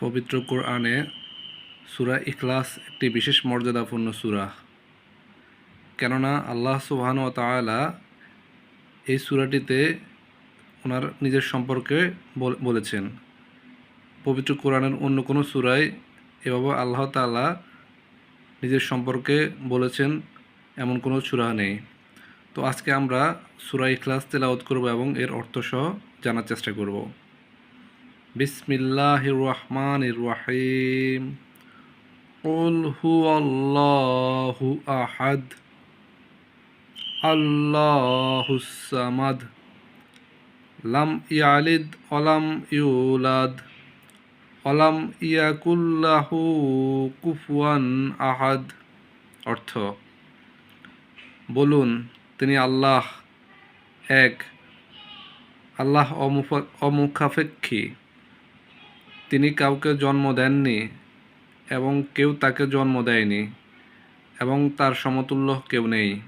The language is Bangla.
পবিত্র কোরআনে সুরা ইখলাস একটি বিশেষ মর্যাদাপূর্ণ সূরা। কেননা আল্লাহ সুবহান ও তাআলা এই সূরাটিতে ওনার নিজের সম্পর্কে বল- বলেছেন। পবিত্র কোরআনের অন্য কোনো সূরায় এভাবে আল্লাহ তাআলা নিজের সম্পর্কে বলেছেন এমন কোনো সূরা নেই। তো আজকে আমরা সুরা ইখলাস তেলাওয়াত করব এবং এর অর্থ সহ জানার চেষ্টা করব। বিসমিল্লাহির রহমানির রহিম قل هو الله أحد الله الصمد لم يلد ولم يولد ولم يكن له كفوا أحد অর্থ বলুন তিনি আল্লাহ এক আল্লাহ অমুফা- অমুখাপেক্ষী তিনি কাউকে জন্ম দেননি এবং কেউ তাকে জন্ম দেয়নি এবং তার সমতুল্য কেউ নেই।